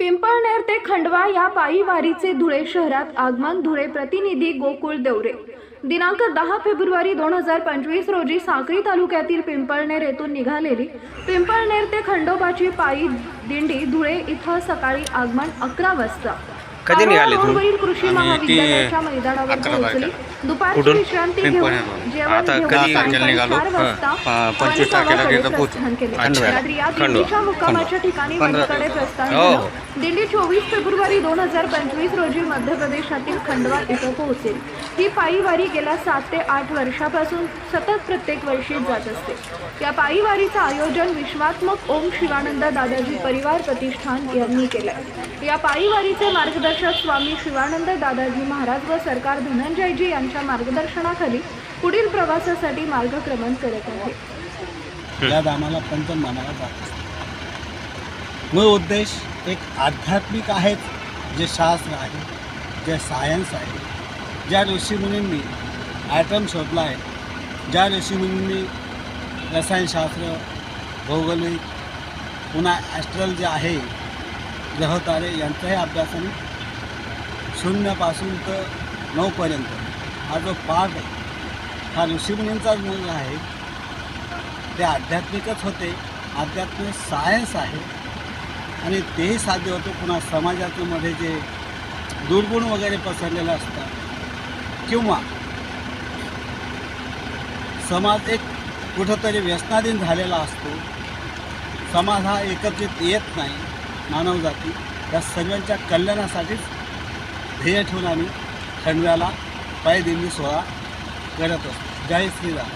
पिंपळनेर ते खंडवा या पायी वारीचे धुळे शहरात आगमन. धुळे प्रतिनिधी गोकुळ देवरे. दिनांक दहा फेब्रुवारी दोन हजार पंचवीस रोजी साखरी तालुक्यातील पिंपळनेर येथून निघालेली पिंपळनेर ते खंडोबाची पायी दिंडी धुळे इथं सकाळी आगमन अकरा वाजता. कधी निघाले तुम्ही? कृषी महाविद्यालयाच्या मैदानावर अकरा पोहोचली तारखेला. दुपारची कुठून? विश्रांती घेऊन पिंपळनेरवरून. जेवण आता घेऊन कधी सायंकाळी तारखेला निघालो? चार वाजता पंचवीस तारखेला. प्रस्थान केले मुक्कामाच्या ठिकाणी. प्रस्थान हो. दिंडी चोवीस फेब्रुवारी दोन हजार पंचवीस रोजी मध्य प्रदेशातील खंडवा इथं पोहोचेल ही पायीवारी गेल्या सात ते आठ वर्षापासून सतत प्रत्येक वर्षी जात असते. या पायीवारीचं आयोजन विश्वात्मक ओम शिवानंद दादाजी परिवार प्रतिष्ठान यांनी केलं या पायीवारीचे मार्गदर्शक स्वामी शिवानंद दादाजी महाराज व सरकार धनंजयजी यांच्या मार्गदर्शनाखाली पुढील प्रवासासाठी मार्गक्रमण करत आहे. यात पंचम मानाला जात मूळ उद्देश एक आध्यात्मिक आहेत जे शास्त्र आहे जे सायन्स आहे. ज्या ऋषीमुनींनी ॲटम शोधला आहे ज्या ऋषीमुनींनी रसायनशास्त्र भौगोलिक पुन्हा ॲस्ट्रल जे आहे ग्रहतारे यांचाही अभ्यासाने शून्यापासून तर नऊपर्यंत हा जो पाठ आहे हा ऋषीमुनींचाच मूल आहे ते आध्यात्मिकच होते आध्यात्मिक सायन्स आहे. आणि तेही साध्य होते पुन्हा समाजाच्या जे दुर्गुण वगैरे पसरलेलं असतात किंवा समाज एक कुठंतरी व्यसनाधीन झालेला असतो. समाज हा एकत्रित येत नाही मानवजाती या सर्वांच्या कल्याणासाठीच ध्येय ठेवून आम्ही खंडव्याला पायदिंडी सोहळा करत असतो. जय श्रीराम.